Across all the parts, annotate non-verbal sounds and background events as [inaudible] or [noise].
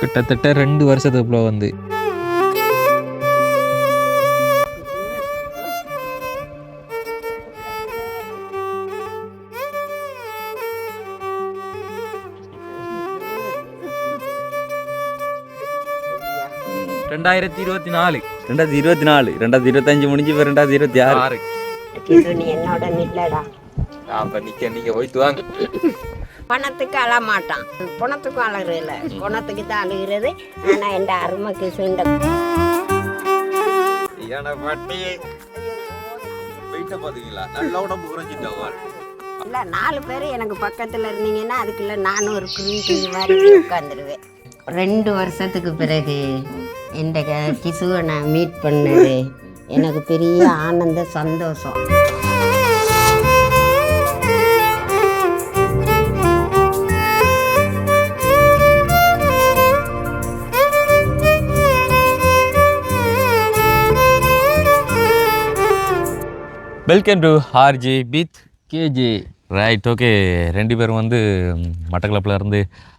கிட்டத்தட்ட ரெண்டு வருஷத்துக்குள்ள வந்து. ரெண்டாயிரத்தி இருபத்தி நாலு. ரெண்டாயிரத்தி இருபத்தி நாலு. ரெண்டாயிரத்தி இருபத்தஞ்சு முடிஞ்சு இப்போ ரெண்டாயிரத்தி இருபத்தி ஆறு. என்னோட நில்லடா. அப்ப நிக்க நீங்க போயிட்டு வாங்க. பணத்துக்கு அழ மாட்டான் பணத்துக்கும் அழகுறதில்ல. குணத்துக்கு தான் அழுகிறது. ஆனா என் அருமைக்கு சுண்ட பாட்டி வெயிட்ட பாத்தீங்களா? நல்ல உடம்பு குறைஞ்சிட்டவங்க இல்ல நாலு பேர் எனக்கு பக்கத்துல இருந்தீங்கன்னா அதுக்குள்ள நானும் ஒரு குருவி மாதிரி உட்காந்துருவேன் ரெண்டு வருஷத்துக்கு பிறகு என் கிசுவை நான் மீட் பண்ணது. எனக்கு பெரிய ஆனந்த சந்தோஷம். வெல்கம் டு ஆர்ஜி பீத் கேஜி ரைட் ஓகே ரெண்டு பேரும் வந்து ம், மட்டக்களப்புல இருந்து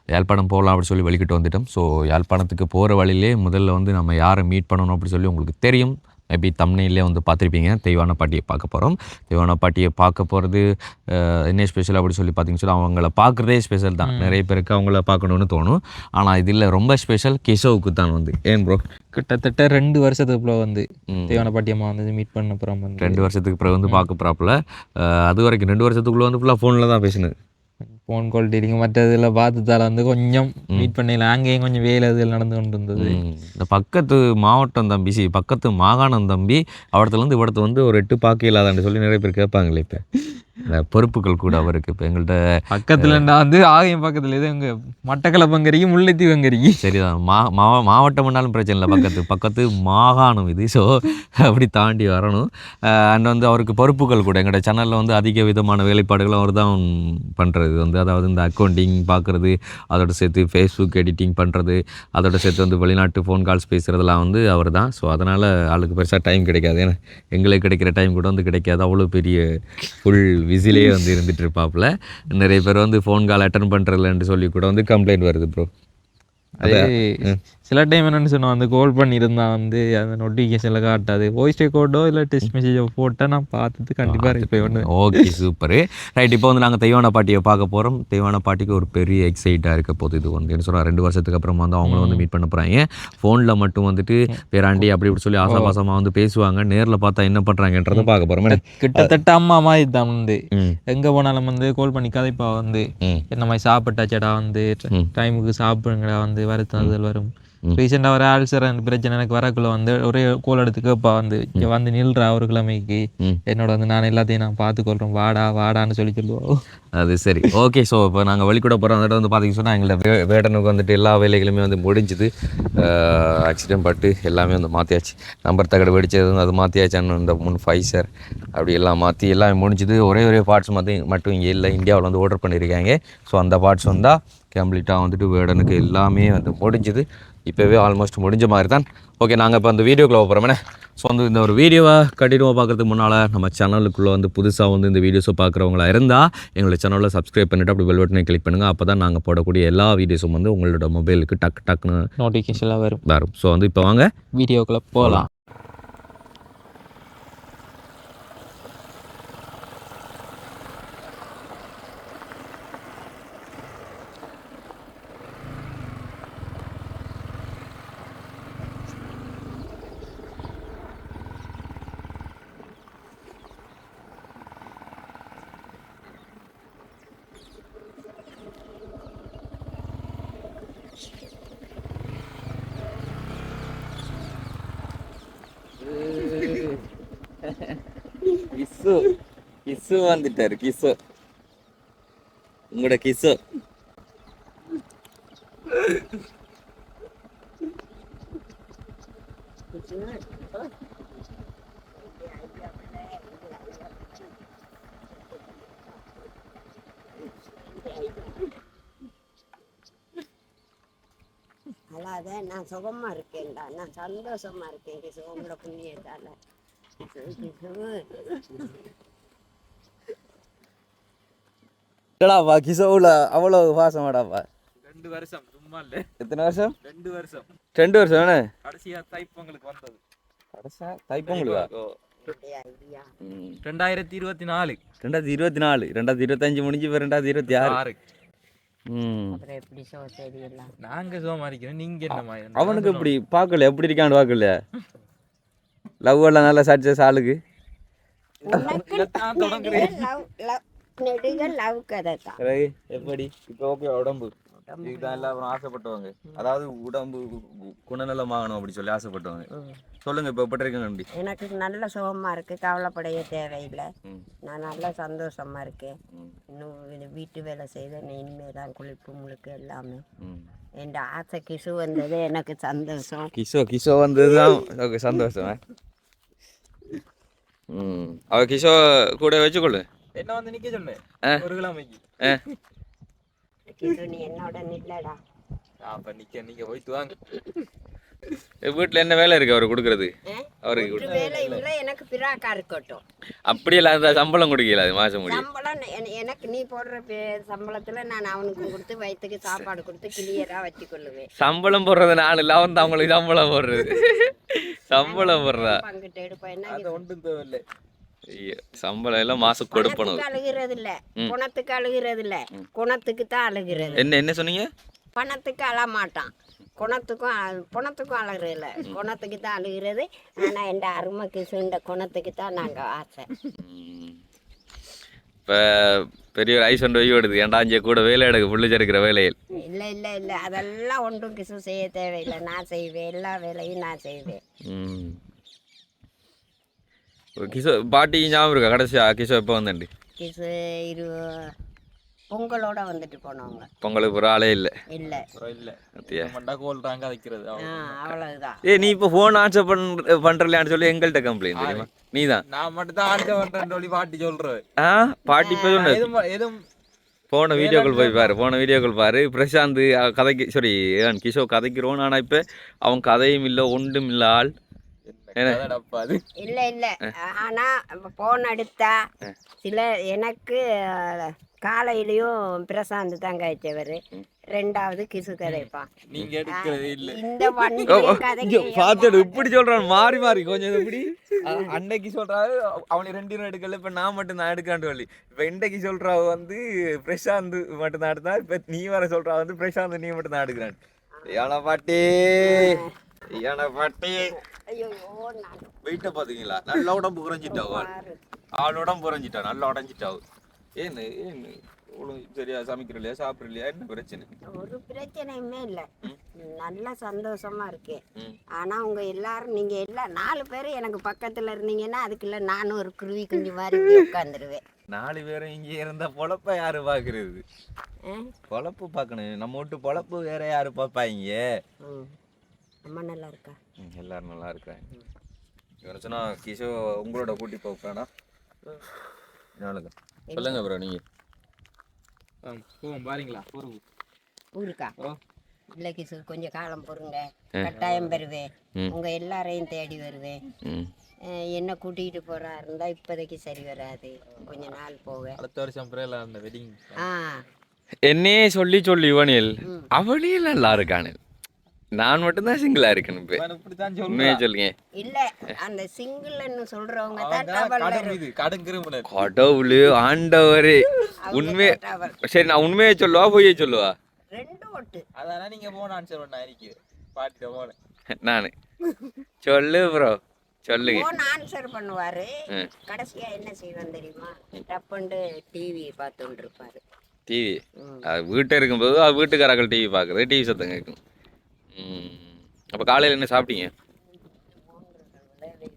யாழ்ப்பாணம் போகலாம் அப்படி சொல்லி வெளிக்கிட்டு வந்துட்டோம். ஸோ யாழ்ப்பாணத்துக்கு போகிற வழியிலே முதல்ல வந்து நம்ம யாரை மீட் பண்ணணும் அப்படி சொல்லி உங்களுக்கு தெரியும். மேபி தம்னையிலே வந்து பார்த்துருப்பீங்க. தெய்வான பாட்டியை பார்க்க போகிறோம் தெய்வான பாட்டியை பார்க்க போகிறது என்ன ஸ்பெஷல் அப்படி சொல்லி பார்த்தீங்கன்னு சொல்லி அவங்கள பார்க்குறதே ஸ்பெஷல் தான். நிறைய பேருக்கு அவங்கள பார்க்கணுன்னு தோணும். ஆனால் இதில் ரொம்ப ஸ்பெஷல் கிஷோவுக்கு தான் வந்து. ஏன் ப்ரோ கிட்டத்தட்ட ரெண்டு வருஷத்துக்குள்ள வந்து தேவன பாட்டியம்மா வந்து மீட் பண்ண அப்புறம் ரெண்டு வருஷத்துக்கு பிறகு வந்து பார்க்க போகிறாப்புல அது வரைக்கும் ரெண்டு வருஷத்துக்குள்ளே வந்து ஃபுல்லாக ஃபோனில் தான் பேசினது. ஃபோன் கால் டீலிங் மற்ற இதில் பார்த்ததால வந்து கொஞ்சம் மீட் பண்ணல அங்கேயும் கொஞ்சம் வேலை இதில் நடந்து கொண்டு இருந்தது. இந்த பக்கத்து மாவட்டம் தம்பி சி பக்கத்து மாகாணம் தம்பி அவடத்துலேருந்து இவடத்து வந்து ஒரு எட்டு பாக்கு இல்லாதான்னு சொல்லி நிறைய பேர் கேட்பாங்களே இப்போ. பொறுப்புகள் கூட அவருக்கு. இப்போ எங்கள்கிட்ட பக்கத்துல நான் வந்து ஆகையும் பக்கத்துல இது எங்க மட்டக்களப்பங்கரிக்கு முல்லைத்தீவு வங்கரிக்கு சரிதான். மா மாவ மாவட்டம்னாலும் பிரச்சனை இல்லை. பக்கத்து பக்கத்து மாகாணம் இது. ஸோ அப்படி தாண்டி வரணும். அண்ட் வந்து அவருக்கு பொறுப்புகள் கூட. எங்களோட சேனலில் வந்து அதிக விதமான வேலைப்பாடுகள் அவர் தான் பண்ணுறது வந்து அதாவது இந்த அக்கௌண்டிங் பார்க்குறது அதோட சேர்த்து ஃபேஸ்புக் எடிட்டிங் பண்ணுறது அதோட சேர்த்து வந்து வெளிநாட்டு ஃபோன் கால்ஸ் பேசுகிறதெல்லாம் வந்து அவர் தான். ஸோ அதனால் ஆளுக்கு பெருசாக டைம் கிடைக்காது. ஏன்னா எங்களுக்கு கிடைக்கிற டைம் கூட வந்து கிடைக்காது. அவ்வளோ பெரிய ஃபுல் விசிலே வந்து இருந்துட்டு இருப்பாப்புல நிறைய பேர் வந்து ஃபோன் கால் அட்டன் பண்ணுறதில்லன்னு சொல்லி கூட வந்து கம்ப்ளைண்ட் வருது ப்ரோ அது சில டைம் என்னன்னு சொன்னா வந்து கால் பண்ணியிருந்தா வந்து அந்த நோட்டிஃபிகேஷன்ல காட்டாது. வாய்ஸ் ரெக்கார்டோ இல்லை டெஸ்ட் மெசேஜோ போட்டா நான் பார்த்துட்டு கண்டிப்பா ரிப்ளை ஒன்று ஓகே சூப்பரு ரைட் இப்போ வந்து நாங்கள் தெய்வான பாட்டியை பார்க்க போகிறோம் தெய்வான பாட்டிக்கு ஒரு பெரிய எக்ஸைட்டாக இருக்க போகுது. இது வந்து என்ன சொல்கிறா ரெண்டு வருஷத்துக்கு அப்புறம் வந்து அவங்கள வந்து மீட் பண்ண போகிறாங்க ஃபோனில் மட்டும் வந்துட்டு பேராண்டி அப்படி இப்படி சொல்லி ஆசாபாசமாக வந்து பேசுவாங்க. நேரில் பார்த்தா என்ன பண்ணுறாங்கன்றதை பார்க்க போகிறோம் கிட்டத்தட்ட அம்மா மாதிரி தான் வந்து எங்க போனாலும் வந்து கால் பண்ணி கதைப்பா வந்து. என்ன மாதிரி சாப்பிட்டாச்சடா வந்து. டைமுக்கு சாப்பிடுங்கடா வந்து வருத்தம் வரும். ரீசெண்டாக ஒரு ஆல்சர் பிரச்சனை எனக்கு வரக்குள்ள வந்து ஒரே கோல் எடுத்து கேப்பா வந்து இங்கே வந்து நில்றா ஒரு கிழமைக்கு. என்னோட வந்து நான் எல்லாத்தையும் நான் பார்த்துக்கொள்கிறோம் வாடா வாடான்னு சொல்லி சொல்லுவோம் அது சரி. ஓகே ஸோ இப்போ நாங்கள் வெளிக்கூட போகிறோம் அந்த வந்து பார்த்தீங்க சொன்னால் எங்களை வே வேடனுக்கு வந்துட்டு எல்லா வேலைகளுமே வந்து முடிஞ்சுது. ஆக்சிடென்ட் பட்டு எல்லாமே வந்து மாற்றியாச்சு நம்பர் தகடு வெடிச்சது வந்து அது மாற்றியாச்சான்னு இந்த மூணு ஃபைவ் சார் அப்படி எல்லாம் மாற்றி எல்லாமே முடிஞ்சுது. ஒரே ஒரே பார்ட்ஸ் மட்டும் மட்டும் இங்கே இல்லை இந்தியாவில் வந்து ஆர்டர் பண்ணியிருக்காங்க ஸோ அந்த பார்ட்ஸ் வந்தால் கம்ப்ளீட்டாக வந்துட்டு வேடனுக்கு எல்லாமே வந்து முடிஞ்சுது. இப்போவே ஆல்மோஸ்ட் முடிஞ்ச மாதிரி தான் ஓகே நாங்கள் இப்போ அந்த வீடியோக்குள்ளே போகிறோமே ஸோ வந்து இந்த ஒரு வீடியோவை கண்டினியூவாக பார்க்குறதுக்கு முன்னால் நம்ம சேனலுக்குள்ளே வந்து புதுசாக வந்து இந்த வீடியோஸை பார்க்குறவங்களா இருந்தால் எங்களோட சேனலில் சப்ஸ்கிரைப் பண்ணிவிட்டு அப்படி பெல் பட்டனை கிளிக் பண்ணுங்கள் அப்போ தான் நாங்கள் போடக்கூடிய எல்லா வீடியோஸும் வந்து உங்களோட மொபைலுக்கு டக்கு டக்குன்னு நோட்டிஃபிகேஷன்லாம் வரும். வரும். ஸோ வந்து இப்போ வாங்க வீடியோக்குள்ள போகலாம் கிசு கிசு வந்துட்டாரு கிசு உங்களோட கிசு அல்லாத நான் சுகமா இருக்கேன்டா. நான் சந்தோஷமா இருக்கேன் கிசு உங்களோட புண்ணியத்தால. கிசு, கிசு. என்னடாப்பா கிஷோவில் அவ்வளோ பாசமாடாப்பா ரெண்டு வருஷம் சும்மா இல்ல எத்தனை வருஷம் ரெண்டு வருஷம் ரெண்டு வருஷம் தானே கடைசியா தைப்பொங்கலுக்கு வந்தது கடைசா தைப்பொங்கலுக்கா ரெண்டாயிரத்தி இருபத்தி நாலு ரெண்டாயிரத்தி இருபத்தி நாலு ரெண்டாயிரத்தி இருபத்தஞ்சு முடிஞ்சு இப்போ ரெண்டாயிரத்தி இருபத்தி ஆறு ஆறு நாங்க சோமாரிக்கிறோம் நீங்க என்னமா அவனுக்கு எப்படி பார்க்கல எப்படி இருக்கான்னு பார்க்கல லவ் எல்லாம் நல்லா சட்ஜஸ் ஆளுக்கு. எப்படி? இப்போ ஓகே உடம்பு. இதுதான் எல்லாரும் ஆசைப்பட்டவங்க. அதாவது உடம்பு குணநலமாகணும் அப்படி சொல்லி ஆசைப்பட்டவங்க. சொல்லுங்க இப்போ எப்படி இருக்குங்க நம்பி எனக்கு நல்ல சுகமா இருக்கு கவலைப்படைய தேவையில்லை. நான் நல்லா சந்தோஷமா இருக்கேன். இன்னும் வீட்டு வேலை செய்த இனிமே தான் குளிப்பு முழுக்க எல்லாமே. என் ஆசை கிசு வந்தது எனக்கு சந்தோஷம். கிஷோ கிஷோ வந்ததுதான் சந்தோஷம் அவ கிஷோ கூட வச்சுக்கொள்ளு என்ன வந்து நிக்க ஆ. ஒரு நீ என்னோட நில்லடா அப்ப நிக்க நீங்க போயிட்டு வாங்க வீட்டில் என்ன வேலை இருக்கு அவர் கொடுக்கறது? அவருக்கு வேலை இல்லை எனக்கு பிராக்கா இருக்கட்டும். அப்படியெல்லாம் இருந்தால் சம்பளம் கொடுக்கல அது மாதம் முடியும் சம்பளம் என- எனக்கு நீ போடுற பே- சம்பளத்துல நான் அவனுக்கு கொடுத்து வயிற்றுக்கு சாப்பாடு கொடுத்து கிளியரா வச்சு கொள்ளுவேன் சம்பளம் போடுறது நான் இல்லை அவன் தான் அவங்களுக்கு சம்பளம் போடுறது. சம்பளம் போடுறதா பங்கிட்டு எடுப்பேன் என்ன அது ஒன்றும் தேவையில்லை. ஐயோ, சம்பளம் எல்லாம் மாசம் கொடுப்பணும் பணத்துக்கு அழுகிறது இல்ல குணத்துக்கு அழுகிறது இல்ல குணத்துக்கு தான் அழுகிறது. என்ன என்ன சொன்னீங்க? பணத்துக்கு அழ மாட்டான் குணத்துக்கும் அழ- பணத்துக்கும் அழகிறது இல்லை குணத்துக்கு தான் அழுகிறது. ஆனா என் அருமைக்கு சுண்ட குணத்துக்கு தான் நாங்க ஆசை. இப்ப பெரிய ஒரு ஐஸ் ஒன்று ஓடுது ஏன்டா அஞ்சு கூட வேலை எடுக்க புள்ளிச்சு இருக்கிற வேலையில்? இல்ல இல்ல இல்ல. அதெல்லாம் ஒன்றும் கிசு செய்ய தேவையில்லை. நான் செய்வேன். எல்லா வேலையும் நான் செய்வேன். கிஷோ பாட்டி ஞாபகம் இருக்கா? கடைசியா கிஷோ எப்போ வந்தேன்டி? கிசு இரு பொங்கலோட வந்துட்டு போனவங்க. பொங்கலுக்கு ஒரு ஆளே இல்லை. இல்ல. இல்ல. மண்டா வைக்கிறது அவ்வளவுதான். ஏ நீ இப்போ ஃபோன் ஆன்சர் பண்ற பண்றலையான்னு சொல்லி எங்கள்கிட்ட கம்ப்ளைண்ட் தெரியுமா? நீ தான் நான் மட்டும் தான் ஆட்க பண்றேன் சொல்லி பாட்டி சொல்றேன் ஆ பாட்டி இப்போ சொன்ன எதுவும் போன வீடியோக்கள் போய் பாரு போன வீடியோக்கள் பாரு. பிரசாந்த் கதைக்கு சாரி கிஷோ கதைக்கிறோம் ஆனால் இப்போ அவன் கதையும் இல்லை ஒன்றும் இல்லை ஆள் இல்ல இல்ல. ஆனா போன் எடுத்தா சில எனக்கு காலையிலயும் பிரசாந்த் தான் காய்ச்சவர் ரெண்டாவது கிசு கதைப்பான் நீங்க எடுக்கிறது இல்ல. இந்த பார்த்துடு இப்படி சொல்றான் மாறி மாறி. கொஞ்சம் இப்படி. அன்னைக்கு சொல்றாரு அவனுக்கு ரெண்டு பேரும் எடுக்கல இப்ப நான் மட்டும் நான் எடுக்காண்டு வழி இப்ப இன்றைக்கு சொல்றா வந்து பிரசாந்த் மட்டும் தான் எடுத்தா இப்ப நீ வர சொல்றா வந்து பிரசாந்த் நீ மட்டும் தான் எடுக்கிறான். யானை பாட்டி யானை பாட்டி வெயிட்ட பாத்தீங்களா? நல்ல உடம்பு குறைஞ்சிட்டாவோ. ஆள் உடம்பு குறைஞ்சிட்டா நல்லா உடஞ்சிட்டாவு ஏன்னு ஏன்னு சரியா சமைக்கிறலையா சாப்பிட்றலையா என்ன பிரச்சனை? ஒரு பிரச்சனையுமே இல்ல. நல்ல சந்தோஷமா இருக்கேன் ம். ஆனா உங்க எல்லாரும் நீங்க எல்லாம் நாலு பேர் எனக்கு பக்கத்துல இருந்தீங்கன்னா அதுக்குள்ள நானும் ஒரு குருவி குஞ்சு மாதிரி உட்காந்துருவேன் நாலு பேரும் இங்கே இருந்தா பொழப்ப யாரு பாக்குறது? பொழப்பு பார்க்கணும். நம்ம விட்டு பொழப்பு வேற யாரு பார்ப்பாங்க? ரொம்ப நல்லா இருக்கா எல்லாரும் நல்லா இருக்கிறாங்க இவனை சொன்னா கிஷோ உங்களோட கூட்டி நாளுக்கு சொல்லுங்க ப்ரோ நீங்க. போவோம் பாருங்களா ஊருக்கு? ஊருக்கா. இல்ல கிசு கொஞ்சம் காலம் பொறுங்க. கட்டாயம் வருவேன் ம். உங்க எல்லாரையும் தேடி வருவேன் என்ன கூட்டிகிட்டு போறா இருந்தா இப்போதைக்கு சரி வராது. கொஞ்ச நாள் போவேன் அடுத்த வருஷம் அந்த வெட்டிங் ஆ. என்னையே சொல்லி சொல்லி இவனில். அவனே நல்லா இருக்கானு. நான் மட்டும்தான் சிங்கிளா இருக்கேன் இப்ப. உண்மையை சொல்லுங்க. இல்ல அந்த சிங்கிள்னு சொல்றவங்க தான் கடவுளு ஆண்டவரே. உண்மை சரி நான் உண்மையை சொல்லுவா பொய்யை சொல்லுவா? ரெண்டு ஒட்டு அதானே நீங்க போன ஆன்சர் பண்ண இருக்கு. பாட்டிட்ட போனேன் நானு. சொல்லு ப்ரோ சொல்லுங்க. போன் ஆன்சர் பண்ணுவாரு. கடைசியா என்ன செய்வேன் தெரியுமா? டப்புண்டு டிவி பார்த்துட்டு இருப்பாரு. டிவி வீட்டை இருக்கும்போது அது வீட்டுக்காரர்கள் டிவி பார்க்குறது டிவி சத்தம் கேட்கும். அப்போ காலையில் என்ன சாப்பிட்டீங்க?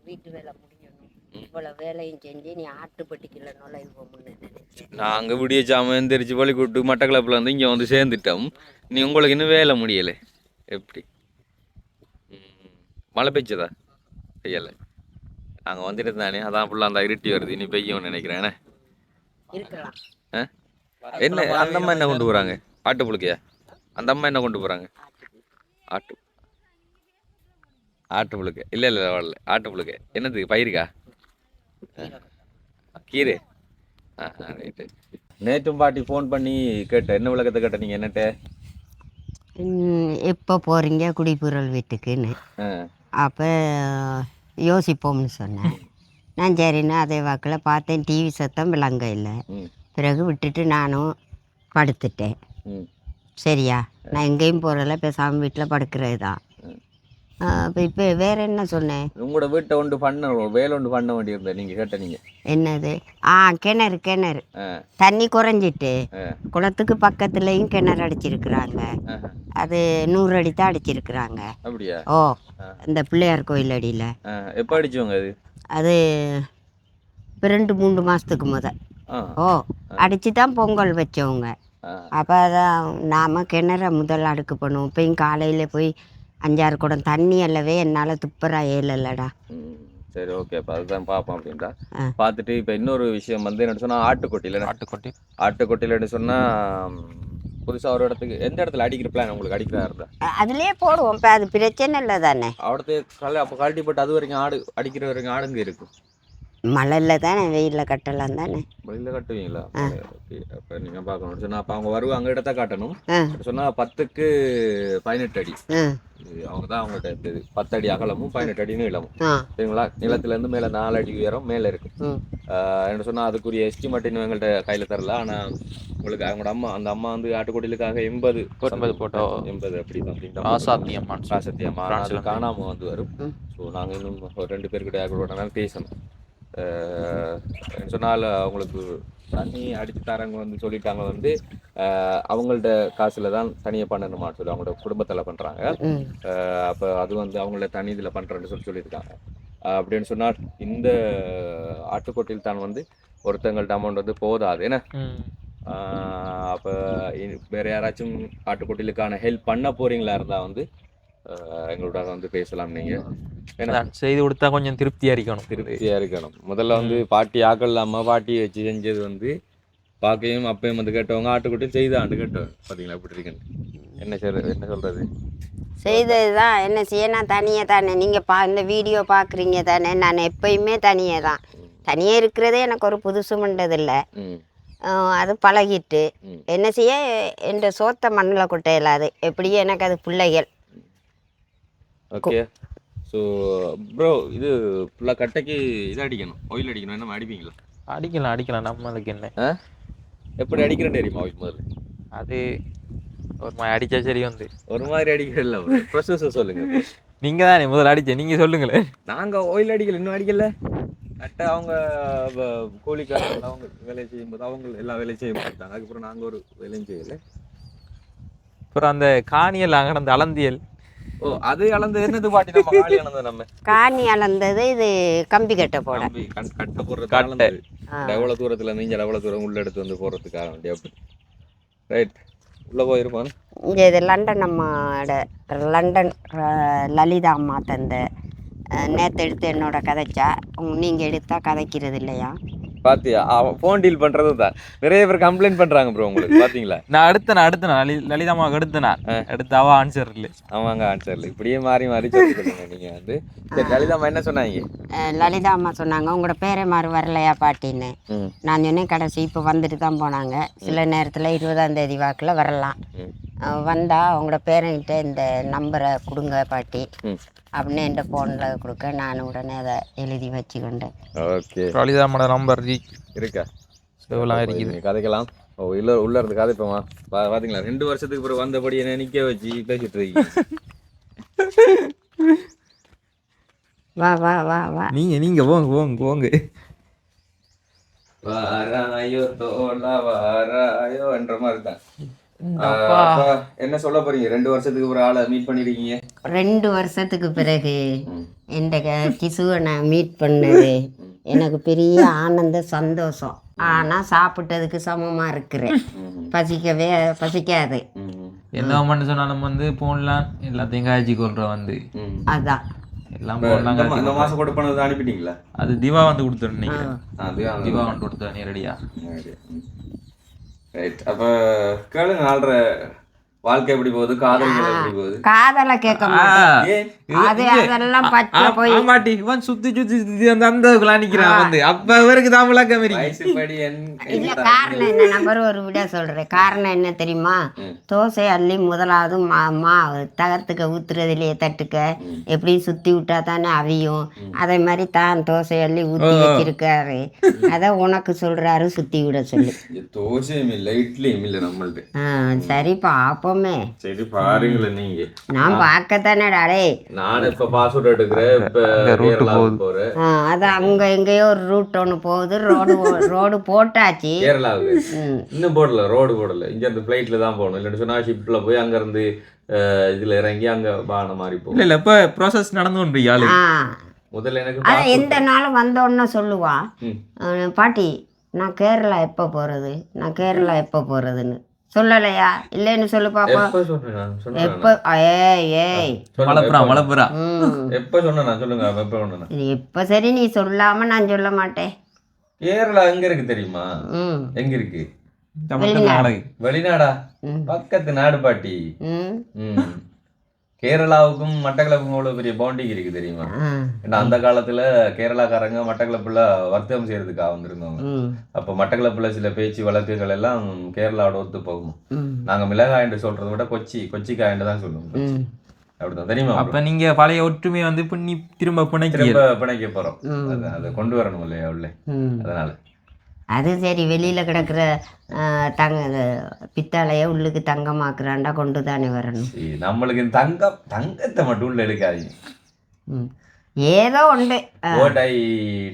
வீட்டு வேலை முடியணும் இவ்வளவு வேலையும் செஞ்சு நீ நினைச்சேன் நான் அங்கே விடிய சாம எந்திரிச்சு பள்ளிக்கூட்டு மட்டக்களப்பில் வந்து இங்கே வந்து சேர்ந்துட்டோம். நீ உங்களுக்கு இன்னும் வேலை முடியலை. எப்படி? ம், மழை பெய்ச்சதா? பெய்யலை. நாங்கள் வந்துட்டு தானே. அதான் ஃபுல்லாக அந்த இருட்டி வருது. இனி பெய்யும்னு நினைக்கிறேன். என்ன? அந்த அம்மா என்ன கொண்டு போகிறாங்க ஆட்டு புழுக்கையா? அந்த அம்மா என்ன கொண்டு போகிறாங்க ஆட்டு. ஆட்டு புழுக்கை. இல்லை இல்லை வரல ஆட்டு புழுக்கை. என்னது பயிருக்கா? கீரை. ஆ ரைட்டு நேற்றும் பாட்டி ஃபோன் பண்ணி கேட்டேன் என்ன விளக்கத்தை கேட்ட நீங்கள் என்னட்ட? ம், எப்போ போகிறீங்க குடிபுரல் வீட்டுக்குன்னு. அப்போ யோசிப்போம்னு சொன்னேன். நான் சரின்னு அதே வாக்கில் பார்த்தேன் டிவி சத்தம் விளங்க இல்லை. பிறகு விட்டுட்டு நானும் படுத்துட்டேன். ம். சரியா? நான் எங்கேயும் போகிறதில்ல பேசாமல் வீட்டில் படுக்கிறது தான் அப்போ இப்போ வேறு என்ன சொன்னேன் உங்களோட வீட்டை ஒன்று பண்ண வேலை ஒன்று பண்ண வேண்டியிருந்தேன் நீங்கள் கேட்ட நீங்கள் என்னது? ஆ கிணறு கிணறு. தண்ணி குறைஞ்சிட்டு குளத்துக்கு பக்கத்துலேயும் கிணறு அடிச்சிருக்கிறாங்க. அது நூறு அடி தான் அடிச்சிருக்கிறாங்க. அப்படியா? ஓ இந்த பிள்ளையார் கோயில் அடியில். எப்போ அடிச்சவங்க அது? அது இப்போ ரெண்டு மூணு மாதத்துக்கு முத. ஓ அடித்து தான் பொங்கல் வச்சவங்க. அப்போ அதான் நாம் கிணற முதல்ல அடுக்கு பண்ணுவோம். இப்போயும் காலையில் போய் அஞ்சாறு குடம் தண்ணி அல்லவே என்னால் துப்புரா ஏழலடா சரி ஓகே அப்போ அதுதான் பார்ப்போம் அப்படின்ட்டா. பார்த்துட்டு இப்போ இன்னொரு விஷயம் வந்து என்ன சொன்னால் ஆட்டுக்கொட்டியில் ஆட்டுக்கொட்டி. ஆட்டுக்கொட்டியில் சொன்னால் புதுசாக ஒரு இடத்துக்கு எந்த இடத்துல அடிக்கிற பிளான் உங்களுக்கு அடிக்கிறதா இருந்தா அதுலேயே போடுவோம். இப்போ அது பிரச்சனை இல்லை தானே அவடத்து கல் அப்போ கழட்டி போட்டு அது வரைக்கும் ஆடு அடிக்கிற வரைக்கும் ஆடுங்க இருக்கும் மழையில் தானே வெயிலில் கட்டலாம் தானே? வெளியில் கட்டுவீங்களா? அப்போ நீங்கள் பார்க்கணும். சொன்னால் அப்போ அவங்க வருவாங்க இடத்த காட்டணும். சொன்னால் பத்துக்கு பதினெட்டு அடி. அவங்க தான் அவங்கள்ட்ட இருந்தது பத்து அடி அகலமும் பதினெட்டு அடி நீளமும் சரிங்களா? நிலத்துலேருந்து மேலே நாலு அடி உயரம் மேலே இருக்கு. ம். ஆஹ் என்ன சொன்னால் அதுக்குரிய எஸ்டிமேட் இன்னும் எங்கள்கிட்ட கையில் தரல. ஆனால் உங்களுக்கு அவங்களோட அம்மா அந்த அம்மா வந்து ஆட்டுக்குடிலுக்காக எண்பது எண்பது போட்டோ. எண்பது அப்படி சம்திங் ஆசாத்தி அம்மான் ராசத்தியம்மா அது காணாமல் வந்து வரும். ஸோ நாங்கள் இன்னும் ஒரு ரெண்டு பேர்கிட்ட யாரோட பேசணும். சொன்னால் அவங்களுக்கு தண்ணி அடிச்சு தரவங்க வந்து சொல்லிட்டாங்க வந்து அவங்கள்ட்ட காசுல தான் தனியாக பண்ணணுமான்னு சொல்லி அவங்களோட குடும்பத்தில் பண்ணுறாங்க அப்போ அது வந்து அவங்கள தனி இதில் பண்ணுறேன்னு சொல்லி சொல்லியிருக்காங்க. அப்படின்னு சொன்னால் இந்த ஆட்டுக்கோட்டையில் தான் வந்து ஒருத்தங்கள்ட்ட அமௌண்ட் வந்து போதாது. ஏன்னா அப்போ வேற யாராச்சும் ஆட்டுக்கோட்டிலுக்கான ஹெல்ப் பண்ண போறீங்களா இருந்தா வந்து எங்களோட வந்து பேசலாம் நீங்க. செய்து கொடுத்தா கொஞ்சம் திருப்தியாக இருக்கணும். திருப்தியா இருக்கணும். முதல்ல வந்து பாட்டி ஆக்கள் இல்லாம பாட்டி வச்சு செஞ்சது வந்து பாக்கையும் அப்பையும் வந்து கேட்டவங்க ஆட்டுக்குட்டியில் செய்தாண்டு கேட்டவங்க பாத்தீங்களா எப்படி இருக்குன்னு? என்ன சார் என்ன சொல்றது? செய்தது தான் என்ன செய்ய நான் தனியாக தானே நீங்கள் பா இந்த வீடியோ பார்க்குறீங்க தானே. நான் எப்பயுமே தனியாக தான் தனியாக இருக்கிறதே எனக்கு ஒரு புதுசு பண்ணுறதில்ல ம். அது பழகிட்டு. என்ன செய்ய என் சோத்த மண்ணில் கொட்ட இயலாது எப்படியும் எனக்கு அது பிள்ளைகள். ஓகே ஸோ ப்ரோ இது ஃபுல்லாக கட்டைக்கு இது அடிக்கணும். ஆயில் அடிக்கணும். என்ன அடிப்பீங்களா? அடிக்கலாம் அடிக்கலாம். நம்மளுக்கு என்ன? எப்படி அடிக்கிறேன்னு தெரியுமா ஆயில் முதல்ல? அது ஒரு மாதிரி அடிச்சா சரி வந்து. ஒரு மாதிரி அடிக்கல ப்ரொசஸர் சொல்லுங்க. நீங்கள் தானே முதல்ல அடிச்ச நீங்கள் சொல்லுங்களேன் நாங்க ஆயில் அடிக்கல இன்னும் அடிக்கல. கரெக்டாக அவங்க கூலிக்காரங்க அவங்க வேலையை செய்யும்போது அவங்க எல்லா வேலையும் செய்ய மாட்டாங்க. அதுக்கப்புறம் நாங்க ஒரு வேலையும் செய்யல. அப்புறம் அந்த காணியல் அங்கே அந்த அளந்தியல். ஓ அது அளந்து என்னது பாட்டி நம்ம காலி அளந்தது நம்ம? காணி அளந்தது இது கம்பி கட்ட போட. கண்- கட்ட போடுறது கட்டை. எவ்வளவு தூரத்துல நீங்க எவ்வளவு தூரம் உள்ள எடுத்து வந்து போறதுக்காக வேண்டிய அப்படி ரைட் உள்ள போயிருப்பான் இங்கே இது லண்டன் அம்மாவோட லண்டன் லலிதா அம்மா தந்த நேற்று எடுத்து என்னோட கதைச்சா நீங்கள் எடுத்தா கதைக்கிறது இல்லையா? பாத்தியா? அவன் ஃபோன் டீல் பண்றது தான். நிறைய பேர் கம்ப்ளைண்ட் பண்றாங்க ப்ரோ உங்களுக்கு. பாத்தீங்களா? நான் அடுத்த நான் அடுத்த நான் லலி லலிதாமாவுக்கு அடுத்த நான். எடுத்து அவ ஆன்சர் இல்லை. ஆமாங்க ஆன்சர்ல இப்படியே மாறி மாறி சொல்லிக்கொள்ளுங்க நீங்க வந்து. சரி லலிதாம்மா என்ன சொன்னாங்க? லலிதா அம்மா சொன்னாங்க உங்களோட பேரே மாறு வரலையா பாட்டின்னு? நான் சொன்னேன் கடைசி இப்போ வந்துட்டு தான் போனாங்க. சில நேரத்தில் இருபதாம் தேதி வாக்கில் வரலாம். ம் அஹ், வந்தா உங்களோட பேரன்கிட்ட இந்த நம்பரை கொடுங்க பாட்டி. அப்படின்னு என் ஃபோனில் கொடுக்க நான் உடனே அதை எழுதி வச்சுக்கொண்டேன் ஓகே. லலிதாமோட நம்பர் இருக்கா? எவ்வளோ இருக்குது நீங்க கதைக்கலாம். ஓ இல்ல உள்ள இருந்து கதைப்போமா? பா- பாத்தீங்களா? ரெண்டு வருஷத்துக்கு பிறகு வந்தபடி என்ன நிக்க வச்சு பேசிட்டு இருக்கீங்க. [laughs] வா வா வா வா. நீங்கள் நீங்கள் போங்க போங்க போங்க. வாராயோ தோலா வாராயோ என்ற மாதிரி தான். என்ன சொல்ல போறீங்க? ரெண்டு வருஷத்துக்கு ஒரு ஆளை மீட் பண்ணிருக்கீங்க. ரெண்டு வருஷத்துக்கு பிறகு ம். என் கிசுவை நான் மீட் பண்ணது. எனக்கு பெரிய ஆனந்த சந்தோஷம். ஆனால் சாப்பிட்டதுக்கு சமமாக இருக்கிறேன். பசிக்கவே பசிக்காது. என்ன பண்ண சொன்னாலும் வந்து போன்லாம் எல்லாத்தையும் காய்ச்சி கொள்ற வந்து. அதான். எல்லாம் இந்த மாசம் அனுப்பிட்டீங்களா? அது திவா வந்து கொடுத்துரு நீங்கள் அது திவா வந்து கொடுத்தா நேரடியா. ரைட் அப்போ கேளுங்க ஆள்ற வாழ்க்கை எப்படி போகுது? காதல்கள் எப்படி போகுது? காதலை கேட்க அது அதெல்லாம் பச்சை போய் ஆமாட்டி இவன் சுத்தி சுத்தி சுத்தி அந்த அந்த நிக்கிறான் வந்து. அப்ப இவருக்கு தான் வயசுப்படி என் இல்ல காரணம் என்ன? நம்பர் ஒரு விட சொல்றேன். காரணம் என்ன தெரியுமா? தோசை அள்ளி முதலாவது மா மா தகர்த்துக்க ஊத்துறதுலயே தட்டுக்க. எப்படி சுத்தி விட்டா தானே அவியும். அதே மாதிரி தான் தோசை அள்ளி ஊத்தி வச்சிருக்காரு. அத உனக்கு சொல்றாரு சுத்தி விட சொல்லி. தோசையும் இல்ல இட்லியும் இல்ல நம்மள்ட்ட ஆ, சரி பாப்போமே சரி பாருங்களேன் நீங்க. நான் பார்க்கத்தானே டே நான் இப்ப பாஸ்வேர்ட் எடுக்கிறேன் இப்ப போறேன். அது அங்க எங்கேயோ ஒரு ரூட் ஒன்று போகுது. ரோடு ரோடு [laughs] போட்டாச்சு. கேரளாவுக்கு. இன்னும் போடல ரோடு போடல. இங்க இருந்து ஃபிளைட்ல தான் போகணும். இல்லைன்னு சொன்னா ஷிப்ல போய் அங்க இருந்து இதுல இறங்கி அங்க வான மாதிரி போகும். இல்ல இல்ல இப்ப ப்ராசஸ் நடந்து கொண்டு முதல்ல எனக்கு எந்த நாளும் வந்தோடனே சொல்லுவான் ம். அஹ், பாட்டி நான் கேரளா எப்போ போகிறது நான் கேரளா எப்போ போகிறதுன்னு சொல்லலையா? இல்லைன்னு சொல்லு பாப்போம் எப்ப ஏய் ஏய். வளப்புறா வளப்புறா ம். எப்ப சொல்லுங்க எப்ப சரி நீ சொல்லாமல் நான் சொல்ல மாட்டேன். கேரளா எங்க இருக்கு தெரியுமா? ம். எங்க இருக்கு? வெளிநாடா. பக்கத்து நாடு பாட்டி. ம். ம். கேரளாவுக்கும் மட்டக்களப்புக்கும் அவ்வளவு பெரிய பாண்டிங் இருக்கு தெரியுமா? ஏன்னா அந்த காலத்துல கேரளாக்காரங்க மட்டக்களப்புல வர்த்தகம் செய்யறதுக்காக வந்திருந்தவங்க அப்ப மட்டக்களப்புல சில பேச்சு வழக்குகள் எல்லாம் கேரளாவோட ஒத்து போகும். நாங்க மிளகாய் என்று சொல்றதை விட கொச்சி கொச்சிக்காய் தான் சொல்லுவோம். அப்படிதான் தெரியுமா அப்ப நீங்க பழைய ஒற்றுமையை வந்து நீ திரும்ப பிணைக்க திரும்ப பிணைக்க போறோம். அது கொண்டு வரணும் இல்லையா உள்ள? அதனால. அது சரி வெளியில் கிடக்கிற அஹ், தங்க இது பித்தளைய உள்ளுக்கு தங்கமாக்குறாண்டா கொண்டு தானே வரணும் நம்மளுக்கு இந்த தங்கம் தங்கத்தை மட்டும் உள்ள எடுக்காதீங்க. ம். ஏதோ உண்டு. கோல்ட் ஐ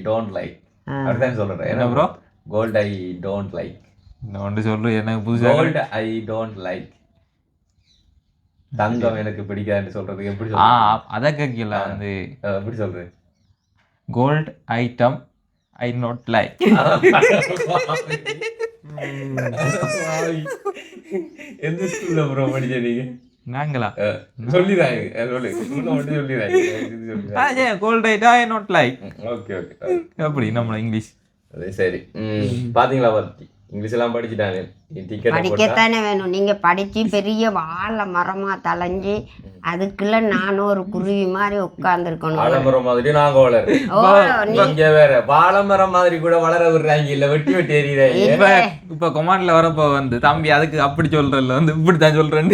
டோன்ட் லைக் அப்படிதான் சொல்றேன். என்ன bro gold I don't like நான் ஒன்று சொல்லு எனக்கு புதுசா? கோல்ட் ஐ டோன்ட் லைக் தங்கம் எனக்கு பிடிக்காதுன்னு சொல்றதுக்கு எப்படி ஆ அத கேட்கல வந்து எப்படி சொல்றது? Gold item I not like எந்த ஸ்கூல்ல ப்ரோ படிச்ச நீங்க நாங்களா? அஹ் சொல்லிதாங்க அஹ் சொல்லு. ஸ்கூல்ல மட்டும் சொல்லிதாங்க gold item I not like okay okay. எப்படி நம்மள இங்கிலீஷ் அது சரி. பாத்தீங்களா பார்த்தி இங்கிலீஷ் எல்லாம் படிச்சுட்டாங்க படிக்கத்தானே வேணும். நீங்க படிச்சு பெரிய வாழை மரமா தலைஞ்சு அதுக்குள்ள நானும் ஒரு குருவி மாதிரி உட்கார்ந்துருக்கணும். வாழைமரம் மாதிரி நாங்க வேற. வாழைமரம் மாதிரி கூட வளர விடுறாங்க. இல்ல வெட்டி வெட்டி எறிகிறாங்க இப்ப இப்ப கொமாண்ட்ல வரப்போ வந்து தம்பி அதுக்கு அப்படி சொல்றல வந்து இப்படித்தான் சொல்றேன்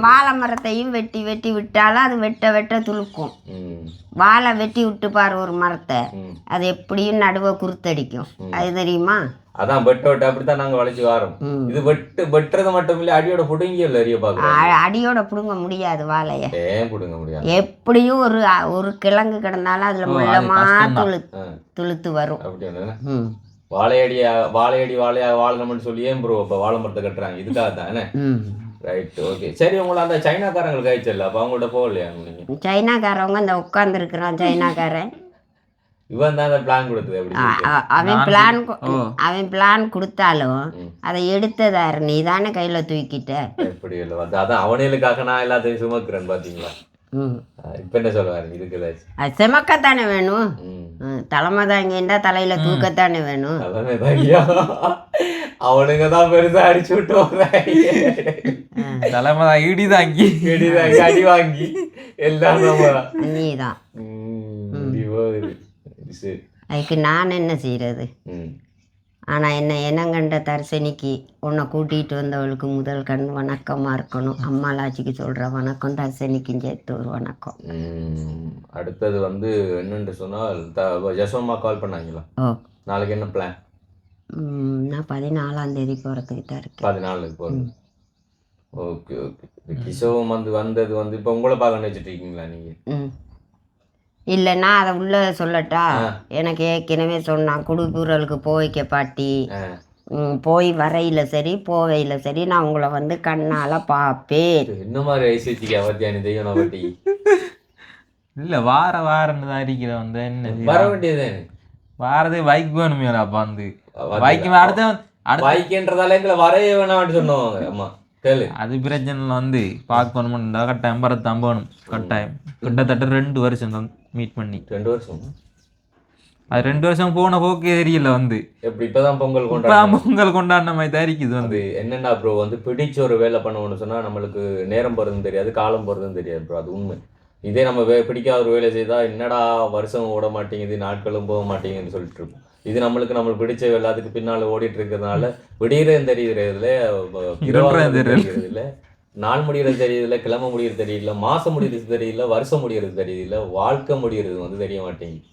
வாழை மரத்தையும் வெட்டி வெட்டி விட்டாலும் அது வெட்ட வெட்ட துளுக்கும் வாழை வெட்டி விட்டு பாரு ஒரு மரத்தை. அது எப்படியும் நடுவை குறுத்தடிக்கும் அது தெரியுமா அதான் வெட்ட வெட்ட அப்படித்தான் நாங்க வளைச்சு வரோம். இது வெட்டு வெட்டுறது மட்டும் இல்ல அடியோட புடுங்கி இல்ல அறிய பாக்குறோம் அ- அடியோட புடுங்க முடியாது வாழைய ஏன் புடுங்க முடியாது எப்படியும் ஒரு ஒரு கிழங்கு கிடந்தாலும் அதுல முள்ளமா துளு துளுத்து வரும் ம் வாழையடி வாழையடி வாழையா வாழணும்னு சொல்லி ஏன் ப்ரோ இப்ப வாழை மரத்தை கட்டுறாங்க. இதுக்காக தானே? ரைட் ஓகே சரி உங்களை அந்த சைனாக்காரங்களுக்கு ஆயிடுச்சு அப்ப அவங்கள்ட்ட போகலையா நீங்க சைனாக்காரவங்க இந்த உட்காந்துருக்கிறான் சைனாக்காரன். இவன் தான் பிளான் கொடுத்தது அவன் பிளான் அவன் பிளான் கொடுத்தாலும். அதை எடுத்ததாரு நீ தானே கையில தூக்கிட்ட. எப்படி இல்லை அதான் அவனுகளுக்காக நான் எல்லாத்தையும் சுமக்கிறேன் ஆஹ் இப்ப என்ன சொல்லுவாரு ஏதாச்சும் அது செமக்கத்தானே வேணும். தலைமை தாங்கிண்டா தலையில தூக்கத்தானே வேணும். எல்லாமே தாங்கியா? அவனுங்க தான் பெருசா அடிச்சு விட்டு வர்றாங்க. தலைமை தான் இடி தாங்கி. அடி தாங்கி அடி வாங்கி. எல்லாம். நீ தான். அதுக்கு நான் என்ன செய்யறது ம். ஆனா என்ன என்னங்கண்ட தரிசனிக்கு? உன்னை கூட்டிகிட்டு வந்தவளுக்கு முதல் கண் வணக்கமா இருக்கணும். அம்மாலாச்சிக்கு சொல்ற வணக்கம் தரிசனிக்கும் சேர்த்து ஒரு வணக்கம். அடுத்தது வந்து என்னன்னு சொன்னால் த- யசோம்மா கால் பண்ணாங்களா? ஓ. நாளைக்கு என்ன பிளான் நான் பதினாலாம் தேதி போகிறதுக்கு தான் இருக்கேன். பதினாலுக்கு போகிறது ஓகே ஓகே. கிஷோவும் வந்து வந்தது வந்து இப்போ உங்களை பார்க்க வச்சுட்டு இருக்கீங்களா நீங்க? ம். இல்லைன்னா அதை உள்ள சொல்லட்டா? எனக்கு ஏற்கனவே சொன்னான் குடுக்குறலுக்கு போய்க்க பாட்டி. போய் வரையில சரி போவையில் சரி நான் உங்களை வந்து கண்ணால் பார்ப்பேன். என்ன மாதிரி அவத்தியானி தெய்வம் நான் வட்டி இல்ல வார வாரன்னு தான் இருக்கிற வந்து என்ன? வர வேண்டியது வாரதே பைக் வேணுமே அப்ப வந்து. பைக் அடுத்த அடுத்த பைக்ன்றதால எங்களை வரைய வேணாம்னு சொன்னவங்க ஆமா கேளு அது பிரச்சனை இல்ல வந்து பார்க்கணும்னா கட்டாயம் பரத்தான் போகணும். கட்டாயம். கிட்டத்தட்ட ரெண்டு வருஷம் தான் மீட் பண்ணி. ரெண்டு வருஷம்? அது ரெண்டு வருஷம் போன போக்கே தெரியல வந்து. எப்படி? இப்பதான் பொங்கல் கொண்டாடுறோம் பொங்கல் கொண்டாடின மாதிரி தான் இருக்குது வந்து. என்னன்னா ப்ரோ வந்து பிடிச்ச ஒரு வேலை பண்ணணும்னு சொன்னா நம்மளுக்கு நேரம் போறதும் தெரியாது காலம் போறதும் தெரியாது ப்ரோ அது உண்மை. இதே நம்ம பிடிக்காத ஒரு வேலை செய்தா என்னடா வருஷம் ஓட மாட்டேங்குது நாட்களும் போக மாட்டேங்குதுன்னு சொல்லிட்டு இருப்போம். இது நம்மளுக்கு நம்மளுக்கு பிடிச்ச வேலை அதுக்கு பின்னால ஓடிட்டு இருக்கிறதுனால இருட்டுறதும் தெரியல. தெரியுறதுல நாள் முடியறது தெரியல கிழமை முடியறது தெரியல மாசம் முடியறது தெரியல வருஷம் முடியறது தெரியல வாழ்க்கை முடியறது வந்து தெரிய மாட்டேங்குது.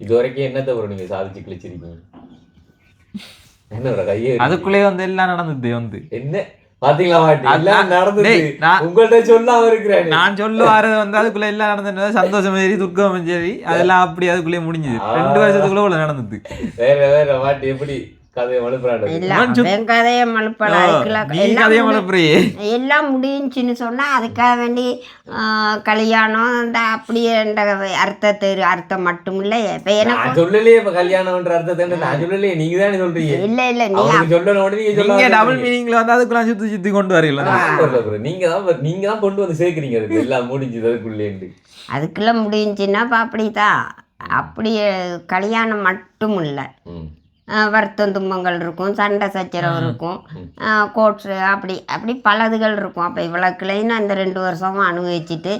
இது வரைக்கும் என்ன தவிர நீங்க சாதிச்சு கிழிச்சிருக்கீங்க? என்ன கையே அதுக்குள்ளே வந்து எல்லாம் நடந்தது வந்து. என்ன? நான்- சொல்ல வரது வந்து அதுக்குள்ள எல்லாம் நடந்தது சந்தோஷம் சரி துக்கம் சரி அதெல்லாம் அப்படி அதுக்குள்ளே முடிஞ்சது. ரெண்டு வருஷத்துக்குள்ள உள்ள நடந்தது. வேற வேற மாட்டி எப்படி? கதையை எல்லாம் முடிஞ்சுன்னு சொன்னா அதுக்காக வேண்டி கல்யாணம் இந்த அப்படியே அர்த்தம் தெரு அர்த்தம் மட்டும் இல்ல இப்ப எனக்கு நான் சொல்லலையே இப்ப கல்யாணம்ன்ற அர்த்தத்தை நான் சொல்லலையே நீங்க தானே சொல்றீங்க? இல்ல இல்ல நீ அவனுக்கு சொல்லணும் உடனே நீங்க நீங்க டபுள் மீனிங்ல வந்து அதுக்குள்ள சுத்தி சுத்தி கொண்டு வரீங்களா? நீங்க தான் நீங்க தான் கொண்டு வந்து சேர்க்கறீங்க அதுக்கு. எல்லாம் முடிஞ்சது அதுக்குள்ளேண்டு அதுக்குள்ள முடிஞ்சுன்னா அப்ப அப்படிதான் அப்படியே கல்யாணம் மட்டும் இல்லை வருத்தம் துன்பங்கள் இருக்கும் சண்டை சச்சரவு இருக்கும். கோட்ஸு அப்படி அப்படி பலதுகள் இருக்கும். அப்போ இவ்வளோ கிளைன்னு அந்த ரெண்டு வருஷமும் அனுபவிச்சுட்டு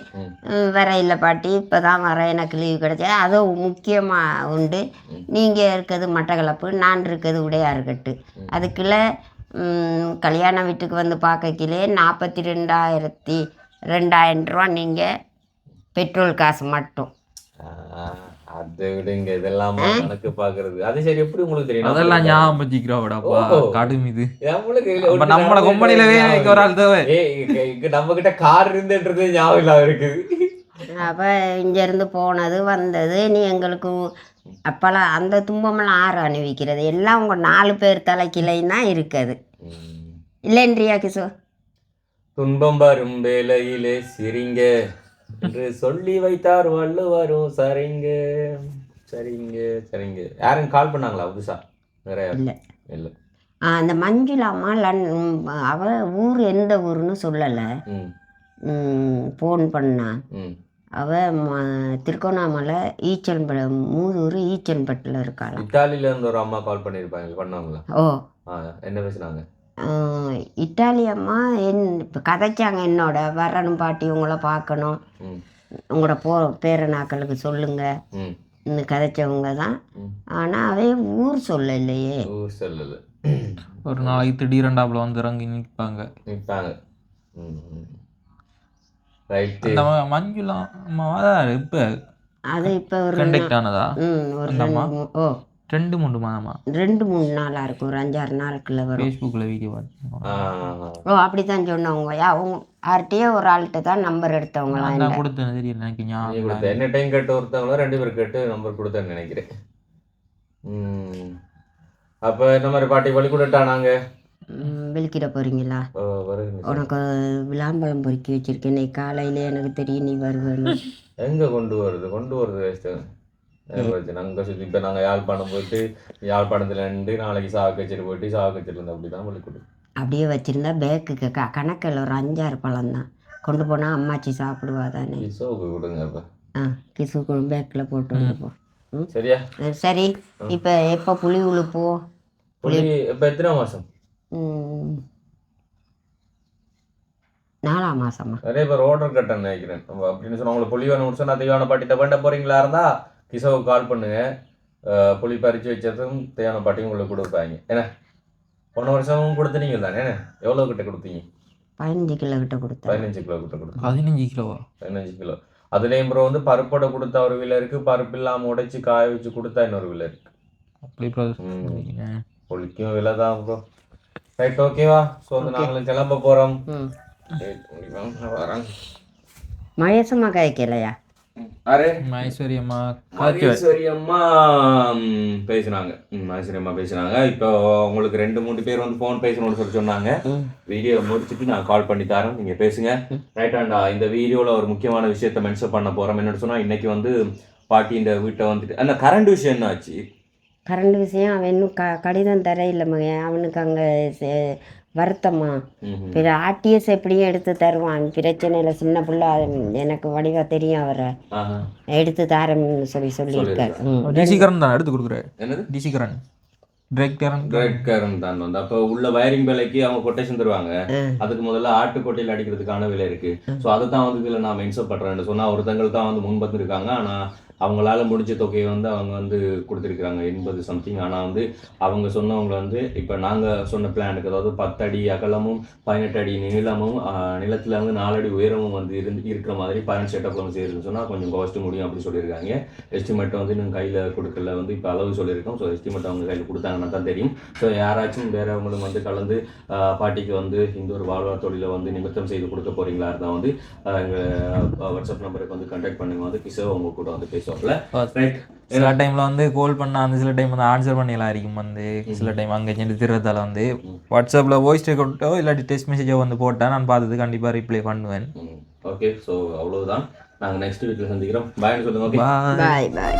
வர இல்லை பாட்டி இப்போ தான் வர எனக்கு லீவு கிடைச்சது. அது முக்கியமாக உண்டு. நீங்கள் இருக்கிறது மட்டக்களப்பு நான் இருக்கிறது உடையார்கட்டு அதுக்குள்ள கல்யாண வீட்டுக்கு வந்து பார்க்கக்கிலே நாற்பத்தி ரெண்டாயிரத்தி ரெண்டாயிரம் ரூபா நீங்கள் பெட்ரோல் காசு மட்டும். அதை விடுங்க இதெல்லாம் கணக்கு பாக்குறது. அது சரி எப்படி உங்களுக்கு தெரியும்? அதெல்லாம் ஞாபகம் வச்சுக்கிறோம்டாப்பா. கடும் இது. நம்மள கொம்பனிலவே ஒரு ஆள் தேவை. இங்க- இங்க நம்ம கிட்ட கார் இருந்துன்றது ஞாபகம் இல்லாம இருக்குது. அப்போ இங்கேருந்து போனது வந்தது நீ எங்களுக்கு அப்போல்லாம் அந்த துன்பமெல்லாம் ஆறு அணிவிக்கிறது எல்லாம் உங்கள் நாலு பேர் தலைக்கிளைன்னா இருக்குது. இல்லைன்றியா கிஷோ துன்பம் வரும் வேலையிலே சிரிங்க. என்று சொல்லி வைத்தார் வள்ளுவரும். சரிங்க சரிங்க சரிங்க. யாரும் கால் பண்ணாங்களா புதுசா? நிறைய இல்லை. இல்ல. அந்த மஞ்சுளாம்மா லன் அவ ஊர் எந்த ஊர்னு சொல்லலை. ஃபோன் பண்ணா. ம். அவ ம- திருக்கோணாமலை ஈச்சன்ப மூதூர் ஈச்சன்பட்டில் இருக்காளாம். இத்தாலில இருந்து ஒரு அம்மா கால் பண்ணிருப்பாங்க பண்ணாங்களா? ஓ. ஆ என்ன பேசுனாங்க? ஆஹ், இட்டாலி அம்மா என் இப்போ கதைச்சாங்க என்னோட. வரணும் பாட்டி உங்களை பார்க்கணும். உங்களோட போ பேரனாக்களுக்கு சொல்லுங்கள் ம். இன்னும் கதைச்சவங்க தான். ஆனால் அவே ஊர் சொல்லலையே. ஊர் சொல்லல. ஒரு நாளைக்கு திடீரெண்டாப்புல வந்து இறங்கி நிற்பாங்க நிற்பாங்க ம- மஞ்சுளா அம்மாவா? தான் இப்போ அது இப்போ ஒரு கண்டக்ட் ஆனதா? ம் ஒரு ஓ. ரெண்டு மூணு மாதமா? ரெண்டு மூணு நாளாக இருக்கும். ஒரு அஞ்சாறு நாளுக்குள்ள வரும். ஃபேஸ்புக்கில் வீடியோ ஓ அப்படி தான் சொன்னவங்க அவங்க யார்கிட்டயோ ஒரு ஆள்கிட்ட தான் நம்பர் எடுத்தவங்களாம் நான் கொடுத்தேன் தெரியல எனக்கு நீ ஞாபகம் கொடுத்த. என்ன டைம் கேட்டு ஒருத்தவங்களோ ரெண்டு பேர் கேட்டு நம்பர் கொடுத்தேன்னு நினைக்கிறேன். ம். அப்போ இந்த மாதிரி பாட்டி வழி கொடுட்டா நாங்கள் ம், வெளிக்கிட போறீங்களா? உனக்கு விளாம்பழம் பொறுக்கி வச்சிருக்கேன். இன்னைக்கு காலையில எனக்கு தெரியும் நீ வருவேன்னு. எங்கே கொண்டு வருது? கொண்டு வருது நாங்கள் சுற்றி இப்போ நாங்கள் யாழ்ப்பாணம் போயிட்டு யாழ்ப்பாணத்துல இருந்து நாளைக்கு சாவக்கச்சேரி போயிட்டு சாவக்கச்சேரி இருந்து அப்படி தான் வழி கொடு அப்படியே வச்சிருந்தா பேக்குக்கு க கணக்கில் ஒரு அஞ்சாறு பழம் தான். கொண்டு போனால் அம்மாச்சி சாப்பிடுவா தானே சோக்கு கொடுங்க அப்போ. ஆ கிசு பேக்கில் போட்டு வந்து போ. ம்? சரியா? சரி இப்போ எப்போ புளி உழுப்போ புள்ளி இப்போ எத்தனை மாதம் ம், நாலாம் மாசமா? நிறைய பேர் ஆர்டர் கட்டன்னு நினைக்கிறேன். நம்ம அப்படின்னு சொன்னா உங்களுக்கு புளி வேணும்னு சொன்னா தேவையான பாட்டிட்ட வேண்ட போறீங்களா? இருந்தா கிசோவுக்கு கால் பண்ணுங்க. அஹ் புளி பறிச்சு வச்சதும் தேவையான பாட்டியும் உங்களுக்கு கொடுப்பாங்க. என்ன? போன வருஷமும் கொடுத்துனீங்க தானே என்ன? எவ்வளோ கிட்ட கொடுத்தீங்க? பதினஞ்சு கிலோ கிட்ட கொடுத்தேன். பதினஞ்சு கிலோ கிட்ட கொடுத்தீங்க. பதினஞ்சு கிலோவா? பதினஞ்சு கிலோ. அதுலேயும் ப்ரோ வந்து பருப்போட கொடுத்தா ஒரு விலை இருக்கு. பருப்பு இல்லாமல் உடைச்சு காய வச்சு கொடுத்தா இன்னொரு விலை இருக்கு. அப்படி புளிக்கும் விலை தான் ப்ரோ ரைட் ஓகேவா ஸோ வந்து நாங்களும் கிளம்ப போகிறோம் ம். வரேன். மகேசம்மா காய்க்கலையா? அரே மைசூரி அம்மா மகேஸ்வரி அம்மா ம், பேசுனாங்க. மகேஸ்வரி அம்மா பேசுனாங்க. இப்போ உங்களுக்கு ரெண்டு மூணு பேர் வந்து ஃபோன் பேசணும்னு சொல்லி சொன்னாங்க. வீடியோ முடிச்சுட்டு நான் கால் பண்ணி தரேன். நீங்கள் பேசுங்க. ரைட் அண்டா இந்த வீடியோவில் ஒரு முக்கியமான விஷயத்த மென்ஷன் பண்ண போகிறோம் என்னன்னு சொன்னால் இன்னைக்கு வந்து பாட்டி இந்த வீட்டை வந்துட்டு அந்த கரண்ட் விஷயம் என்ன ஆச்சு கரண்ட் விஷயம் அவன் இன்னும் க கடிதம் தர இல்லை மகன். அவனுக்கு அங்கே வருத்தமா. பிற ஆர்டிஎஸ் எப்படியும் எடுத்து தருவான். பிரச்சனை இல்லை சின்ன பிள்ளை எனக்கு வடிவா தெரியும் அவரை. எடுத்து தரேன்னு சொல்லி சொல்லியிருக்காரு. ம். டிசி கரண்ட் தான் எடுத்து கொடுக்குறாரு. என்னது? DC current direct current great current தான் வந்து. அப்போ உள்ள வயரிங் விலைக்கு அவங்க கொட்டேஷன் தருவாங்க. அதுக்கு முதல்ல ஆட்டுக்கொட்டையில் அடிக்கிறதுக்கான விலை இருக்கு. ஸோ அதை தான் வந்து இதில் நான் மென்ஷன் பண்ணுறேன் சொன்னா ஒருத்தங்கள் தான் வந்து முன் வந்திருக்காங்க ஆனால் அவங்களால முடிஞ்ச தொகையை வந்து அவங்க வந்து கொடுத்துருக்குறாங்க எண்பது சம்திங் ஆனால் வந்து அவங்க சொன்னவங்க வந்து இப்போ நாங்கள் சொன்ன பிளானுக்கு அதாவது பத்து அடி அகலமும் பதினெட்டு அடி நீளமும் நிலத்தில் வந்து நாலு அடி உயரமும் வந்து இருந்து இருக்கிற மாதிரி பதினெட்டு செட்டப் வந்து சொன்னால் கொஞ்சம் காஸ்ட் முடியும் அப்படின்னு சொல்லியிருக்காங்க. எஸ்டிமேட் வந்து இன்னும் கையில் கொடுக்கல வந்து இப்போ அளவு சொல்லியிருக்கோம். ஸோ எஸ்டிமேட் அவங்க கையில் கொடுத்தாங்கன்னா தான் தெரியும். ஸோ யாராச்சும் வேறவங்களும் வந்து கலந்து பாட்டிக்கு வந்து இந்த ஒரு வாழ்வார் தொழிலை வந்து நிமித்தம் செய்து கொடுக்க போகிறீங்களா இருந்தால் வந்து எங்கள் வாட்ஸ்அப் நம்பருக்கு வந்து கான்டாக்ட் பண்ணுங்க. வந்து கிசோ அவங்க கூட வந்து பேசுவோம். ரைட் சில டைம்ல வந்து கால் பண்ணா அந்த சில டைம் வந்து ஆன்சர் பண்ணிடலாம் இருக்கும் வந்து சில டைம் அங்கே சென்று திருவத்தால வந்து வாட்ஸ்அப்பில் வாய்ஸ் ரெக்கார்டோ இல்லாட்டி டெக்ஸ்ட் மெசேஜோ வந்து போட்டால் நான் பார்த்துட்டு கண்டிப்பாக ரிப்ளை பண்ணுவேன். ஓகே ஸோ அவ்வளவுதான். நாங்கள் நெக்ஸ்ட் வீட்டில் சந்திக்கிறோம். பாய்னு சொல்லுங்க ஓகே. பாய் பாய்